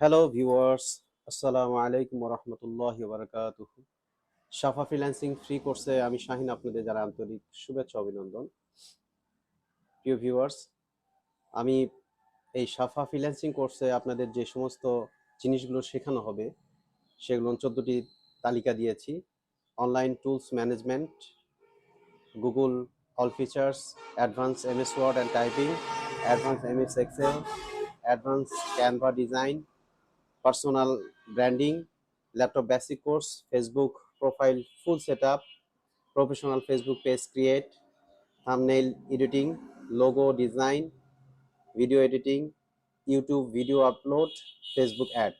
Hello viewers আসসালামু আলাইকুম রহমতুল্লাহ বারকাতুহ সাফা freelancing free কোর্সে আমি শাহিন আপনাদের যারা আন্তরিক শুভেচ্ছা অভিনন্দন। প্রিয় ভিউয়ার্স আমি এই সাফা ফ্রিল্যান্সিং কোর্সে আপনাদের যে সমস্ত জিনিসগুলো শেখানো হবে, সেগুলো চোদ্দোটি তালিকা দিয়েছি। Online tools management Google all features advance M S Word and typing advance M S Excel advance Canva design personal branding laptop basic course Facebook profile full set up professional Facebook page create thumbnail editing logo design video editing YouTube video upload Facebook ad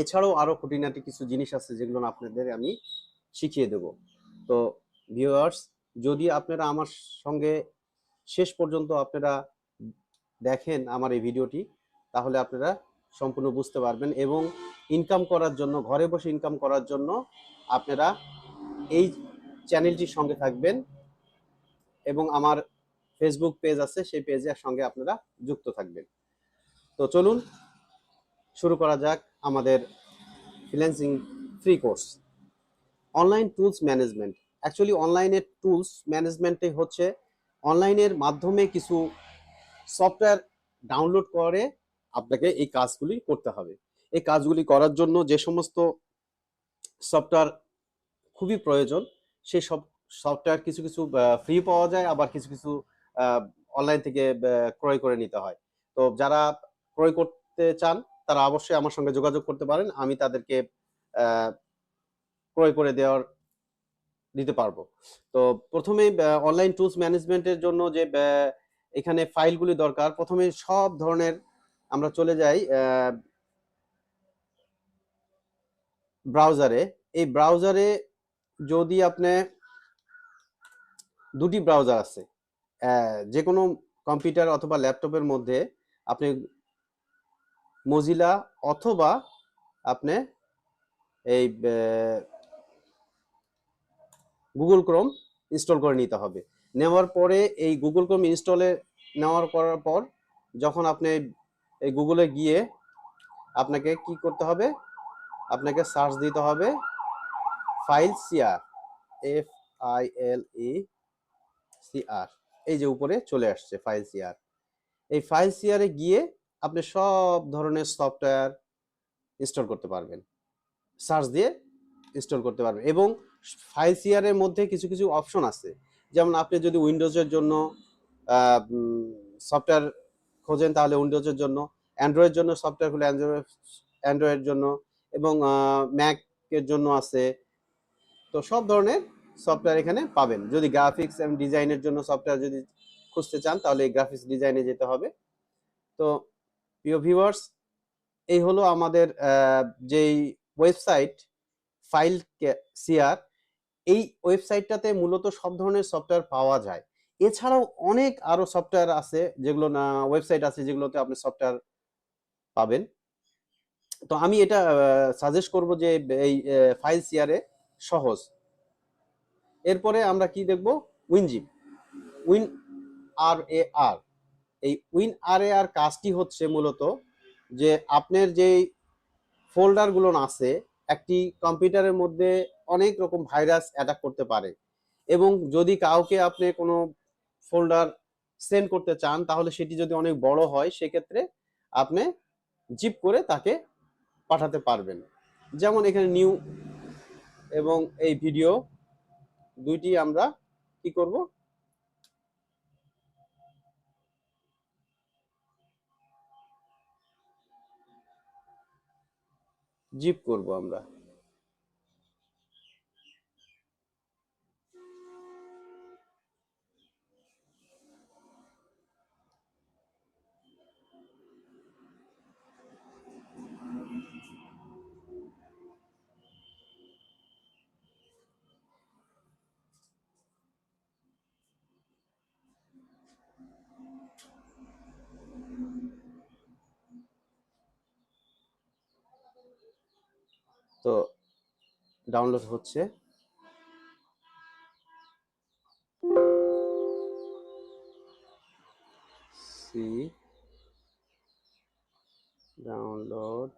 এছাড়াও আরও খুঁটিনাটি কিছু জিনিস আছে যেগুলো আপনাদের আমি শিখিয়ে দেব। তো ভিউয়ার্স যদি আপনারা আমার সঙ্গে শেষ পর্যন্ত আপনারা দেখেন আমার এই ভিডিওটি, তাহলে আপনারা সম্পূর্ণ বুঝতে পারবেন এবং ইনকাম করার জন্য, ঘরে বসে ইনকাম করার জন্য আপনারা এই চ্যানেলটির সঙ্গে থাকবেন এবং আমার ফেসবুক পেজ আছে, সেই পেজের সঙ্গে আপনারা যুক্ত থাকবেন। তো চলুন, শুরু করা যাক আমাদের freelancing free course online tools management actually অনলাইনের টুলস ম্যানেজমেন্টে হচ্ছে অনলাইনের মাধ্যমে কিছু সফটওয়্যার ডাউনলোড করে আপনাকে এই কাজগুলি করতে হবে। এই কাজগুলি করার জন্য যে সমস্ত সফটওয়্যার খুবই প্রয়োজন সেই সব সফটওয়্যার কিছু কিছু ফ্রি পাওয়া যায়, আবার কিছু কিছু অনলাইন থেকে ক্রয় করে নিতে হয়। তো যারা ক্রয় করতে চান, তারা অবশ্যই আমার সঙ্গে যোগাযোগ করতে পারেন। আমি তাদেরকে ক্রয় করে দেওয়ার, দিতে পারব। তো প্রথমে অনলাইন টুলস ম্যানেজমেন্টের জন্য যে এখানে ফাইলগুলি দরকার, প্রথমে সব ধরনের আমরা চলে যাই ব্রাউজারে এই ব্রাউজারে যদি আপনি দুটি ব্রাউজার আছে যে কোনো কম্পিউটার অথবা ল্যাপটপের মধ্যে আপনি মজিলা অথবা আপনি এই গুগল ক্রোম ইনস্টল করে নিতে হবে। নেওয়ার পরে এই গুগল ক্রোম ইনস্টলে নেওয়ার করার পর যখন আপনি এই গুগলে গিয়ে আপনাকে কি করতে হবে? আপনাকে সার্চ দিতে হবে file CR F I L E CR এই যে উপরে চলে আসছে ফাইল সিআর এই ফাইল সিআরে গিয়ে আপনি সব ধরনের সফটওয়্যার ইনস্টল করতে পারবেন। সার্চ দিয়ে ইনস্টল করতে পারবেন। এবং ফাইল সিআর এর মধ্যে কিছু কিছু অপশন আছে। যেমন আপনি যদি উইন্ডোজের জন্য সফটওয়্যার খোঁজেন তাহলে উইন্ডোজের জন্য অ্যান্ড্রয়েড জন্য সফটওয়্যার খুলে অ্যান্ড্রয়েড অ্যান্ড্রয়েড জন্য এবং ম্যাকের জন্য আছে। তো সব ধরনের সফটওয়্যার এখানে পাবেন। যদি গ্রাফিক্স এবং ডিজাইনের জন্য সফটওয়্যার যদি খুঁজতে চান, তাহলে গ্রাফিক্স ডিজাইনে যেতে হবে। তো প্রিয় ভিউয়ার্স এই হলো আমাদের যেই ওয়েবসাইট ফাইল সিআর এই ওয়েবসাইটটাতে মূলত সব ধরনের সফটওয়্যার পাওয়া যায়। এছাড়াও অনেক আরও সফটওয়্যার আছে যেগুলো না ওয়েবসাইট আছে যেগুলোতে আপনি সফটওয়্যার পাবেন। তো আমি এটা সাজেস্ট করব যে এই ফাইল সিআরে সহজ। এরপরে আমরা কি দেখব? উইনজিপ উইন আর এ আর এই উইন আর এ আর কাজটি হচ্ছে মূলত যে আপনার যেই ফোল্ডারগুলো আছে, একটি কম্পিউটারের মধ্যে অনেক রকম ভাইরাস অ্যাটাক করতে পারে। এবং যদি কাউকে আপনি কোনো ফোল্ডার সেন্ড করতে চান, তাহলে সেটি যদি অনেক বড় হয়, সেক্ষেত্রে আপনি জিপ করে তাকে পাঠাতে পারবেন। যেমন এখানে নিউ এবং এই ভিডিও দুইটি আমরা কি করব? জিপ করব আমরা। তো ডাউনলোড হচ্ছে। সি ডাউনলোড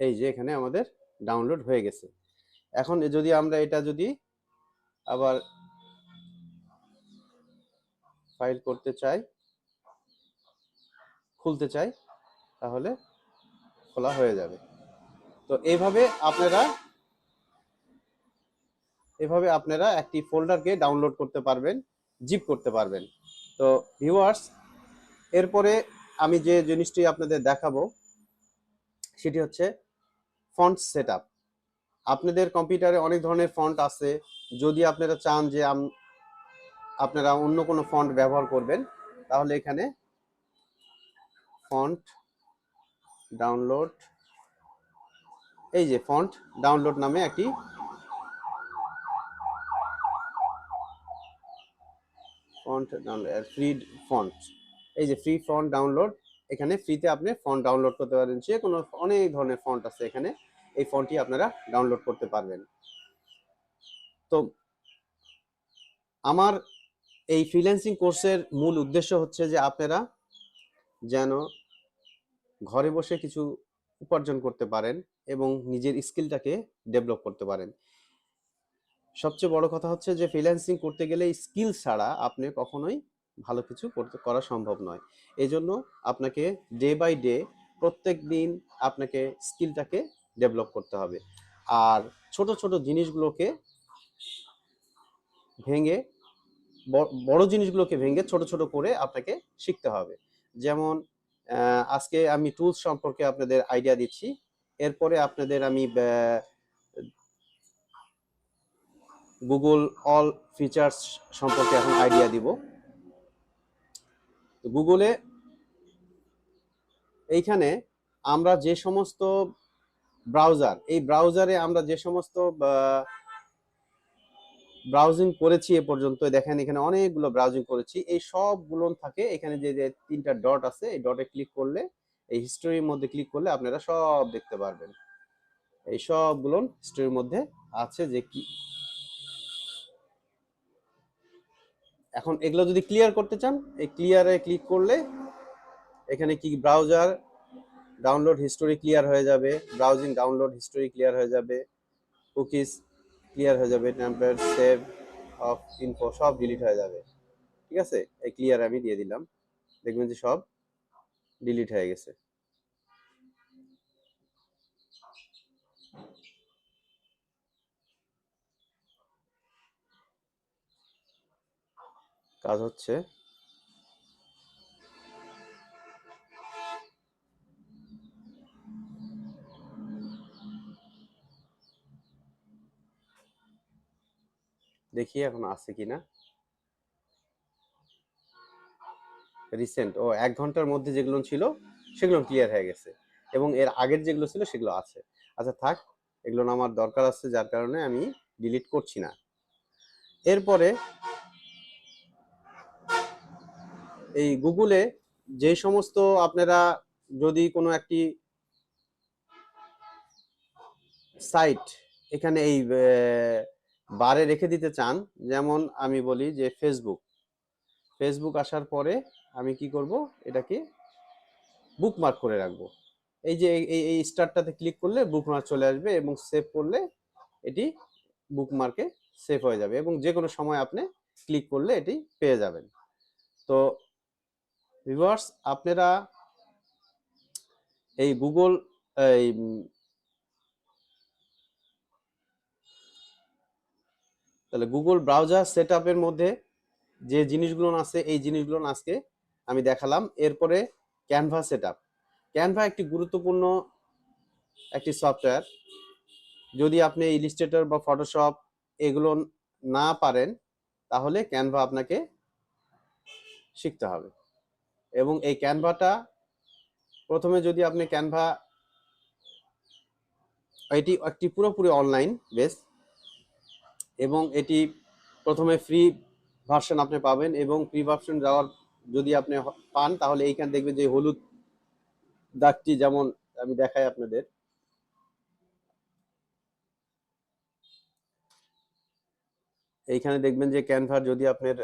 এই যে এখানে আমাদের ডাউনলোড হয়ে গেছে। এখন যদি আমরা এটা যদি আবার ফাইল করতে চাই, খুলতে চাই, তাহলে খোলা হয়ে যাবে। তো এইভাবে আপনারা, এভাবে আপনারা একটি ফোল্ডারকে ডাউনলোড করতে পারবেন জিপ করতে পারবেন। তো ভিউয়ার্স এরপরে আমি যে জিনিসটি আপনাদের দেখাবো, সেটি হচ্ছে ফন্ট সেটআপ আপনাদের কম্পিউটারে অনেক ধরনের ফন্ট আছে। যদি আপনারা চান যে আপনারা অন্য কোনো ফন্ট ব্যবহার করবেন, তাহলে এখানে ফন্ট ডাউনলোড এই যে ফন্ট ডাউনলোড নামে একটি ফন্ট ডাউনলোড ফ্রি ফন্ট এই যে ফ্রি ফন্ট ডাউনলোড এখানে ফ্রিতে আপনি ফন্ট ডাউনলোড করতে পারেন, যে কোনো অনেক ধরনের ফন্ট আছে এখানে, এই ফন্টটি আপনারা ডাউনলোড করতে পারবেন। তো, আমার এই ফ্রিল্যান্সিং কোর্সের মূল উদ্দেশ্য হচ্ছে যে আপনারা যেন ঘরে বসে কিছু উপার্জন করতে পারেন এবং নিজের স্কিলটাকে ডেভেলপ করতে পারেন। সবচেয়ে বড় কথা হচ্ছে যে ফ্রিল্যান্সিং করতে গেলে স্কিল ছাড়া আপনি কখনোই ভালো কিছু করতে, করা সম্ভব নয়। এই জন্য আপনাকে ডে বাই ডে প্রত্যেক দিন আপনাকে স্কিলটাকে ডেভেলপ করতে হবে। আর ছোট ছোট জিনিসগুলোকে ভেঙে বড় জিনিসগুলোকে ভেঙে ছোট ছোট করে আপনাকে শিখতে হবে। যেমন আজকে আমি টুলস সম্পর্কে আপনাদের আইডিয়া দিচ্ছি। এরপরে আপনাদের আমি গুগল অল ফিচার্স সম্পর্কে এখন আইডিয়া দিব। গুগলে এইখানে আমরা যে সমস্ত ব্রাউজার এই ব্রাউজারে আমরা যে সমস্ত ব্রাউজিং করেছি এ পর্যন্ত দেখেন এখানে অনেকগুলো ব্রাউজিং করেছি। এই সবগুলো থাকে, এখানে যে যে তিনটা ডট আছে, এই ডটে ক্লিক করলে, এই হিস্টোরির মধ্যে ক্লিক করলে আপনারা সব দেখতে পারবেন। এই সবগুলো হিস্টোরির মধ্যে আছে যে কি। এখন এগুলো যদি ক্লিয়ার করতে চান, এই ক্লিয়ারে ক্লিক করলে, এখানে কি ব্রাউজার ডাউনলোড হিস্টোরি ক্লিয়ার হয়ে যাবে ব্রাউজিং ডাউনলোড হিস্টোরি ক্লিয়ার হয়ে যাবে কুকিজ ক্লিয়ার হয়ে যাবে টেম্পলেট সেভ অফ ইনফো সব ডিলিট হয়ে যাবে। ঠিক আছে? এই ক্লিয়ার আমি দিয়ে দিলাম। দেখবেন যে সব ডিলিট হয়ে গেছে। কাজ হচ্ছে দেখি এখন আছে কিনা। রিসেন্ট ও এক ঘণ্টার মধ্যে যেগুলো ছিল, সেগুলো ক্লিয়ার হয়ে গেছে। এবং এর আগের যেগুলো ছিল, সেগুলো আছে। আচ্ছা থাক, এগুলো আমার দরকার আছে, যার কারণে আমি ডিলিট করছি না। এরপরে এই গুগলে যে সমস্ত আপনারা যদি কোনো একটি সাইট এখানে এই বারে রেখে দিতে চান, যেমন আমি বলি যে ফেসবুক ফেসবুক আসার পরে আমি কি করব? এটাকে বুকমার্ক করে রাখব। এই যে এই- এই স্টারটাতে ক্লিক করলে বুকমার্ক চলে আসবে এবং সেভ করলে এটি বুকমার্কে সেভ হয়ে যাবে এবং যে কোনো সময় আপনি ক্লিক করলে এটি পেয়ে যাবেন। তো ভিউয়ার্স আপনারা এই গুগল এই তাহলে গুগল ব্রাউজার সেটআপের মধ্যে যে জিনিসগুলো আছে, এই জিনিসগুলো আজকে আমি দেখালাম। এরপরে ক্যানভা সেটআপ ক্যানভা একটি গুরুত্বপূর্ণ একটি সফটওয়্যার যদি আপনি ইলিস্ট্রেটর বা ফটোশপ এগুলো না পারেন, তাহলে ক্যানভা আপনাকে শিখতে হবে। এবং এই ক্যানভাটা প্রথমে যদি আপনি ক্যানভা এটি একটি পুরোপুরি অনলাইন বেস এবং এটি প্রথমে ফ্রি ভার্সন আপনি পাবেন এবং ফ্রি ভার্সন যাওয়ার যদি আপনি পান, তাহলে এইখানে দেখবেন যে হলুদ দাগটি যেমন আমি দেখাই আপনাদের। এইখানে দেখবেন যে ক্যানভার যদি আপনার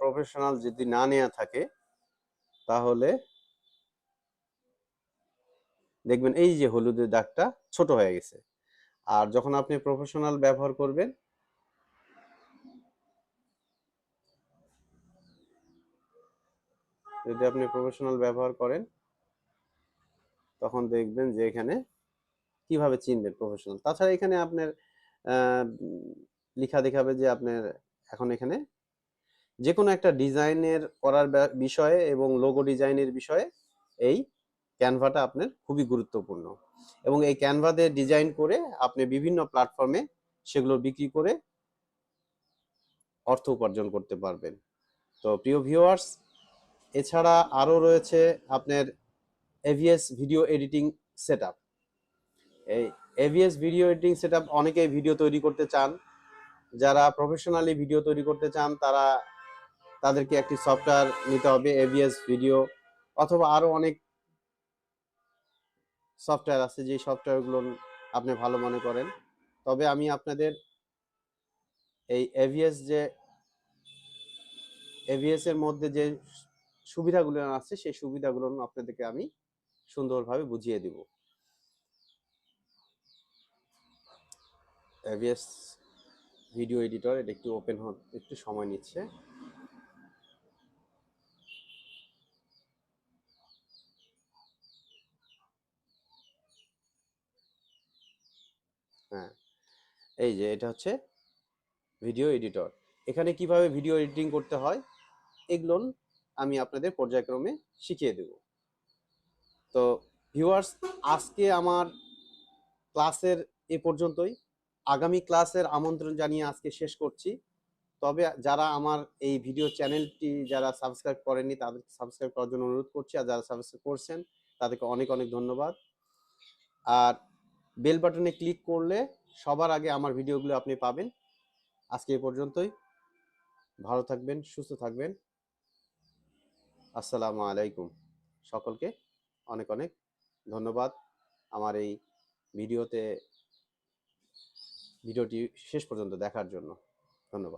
প্রফেশনাল যদি না নেওয়া থাকে, তাহলে দেখবেন এই যে হলুদের দাগটা ছোট হয়ে গেছে। আর যখন আপনি প্রফেশনাল ব্যবহার করবেন যদি আপনি প্রফেশনাল ব্যবহার করেন, তখন দেখবেন যে এখানে কীভাবে চিনবেন প্রফেশনাল তাছাড়া এখানে আপনার লেখা দেখাবে যে আপনার এখন এখানে যে কোনো একটা ডিজাইনের করার বিষয়ে এবং লোগো ডিজাইনের বিষয়ে এই ক্যানভাটা আপনার খুবই গুরুত্বপূর্ণ। এবং এই ক্যানভাতে ডিজাইন করে আপনি বিভিন্ন প্ল্যাটফর্মে সেগুলো বিক্রি করে অর্থ উপার্জন করতে পারবেন। তো প্রিয় ভিউয়ার্স এছাড়া আরও রয়েছে আপনার এভিএস ভিডিও এডিটিং সেট এই এভিএস ভিডিও এডিটিং সেট অনেকেই ভিডিও তৈরি করতে চান। যারা প্রফেশনালি ভিডিও তৈরি করতে চান, তারা তাদেরকে একটি সফটওয়্যার নিতে হবে এভিএস ভিডিও অথবা আরও অনেক সফটওয়্যার আছে যে সফটওয়্যারগুলো আপনি ভালো মনে করেন। তবে আমি আপনাদের এই এভিএস যে এভিএস এর মধ্যে যে সুবিধাগুলো আছে, সেই সুবিধাগুলো আপনাদেরকে আমি সুন্দরভাবে বুঝিয়ে দিব। এভিএস ভিডিও এডিটর, এটা একটু ওপেন হতে একটু সময় নিচ্ছে। হ্যাঁ এই যে এটা হচ্ছে ভিডিও এডিটর। এখানে কীভাবে ভিডিও এডিটিং করতে হয়? এগুলো আমি আপনাদের পর্যায়ক্রমে শিখিয়ে দেব। তো ভিউয়ার্স আজকে আমার ক্লাসের এ পর্যন্তই। আগামী ক্লাসের আমন্ত্রণ জানিয়ে আজকে শেষ করছি। তবে যারা আমার এই ভিডিও চ্যানেলটি যারা সাবস্ক্রাইব করেননি, তাদের সাবস্ক্রাইব করার জন্য অনুরোধ করছি। আর যারা সাবস্ক্রাইব করছেন, তাদেরকে অনেক অনেক ধন্যবাদ। আর বেল বাটনে ক্লিক করলে সবার আগে আমার ভিডিওগুলো আপনি পাবেন। আজকে এ পর্যন্তই। ভালো থাকবেন, সুস্থ থাকবেন। আসসালামু আলাইকুম। সকলকে অনেক অনেক ধন্যবাদ। আমার এই ভিডিওতে ভিডিওটি শেষ পর্যন্ত দেখার জন্য।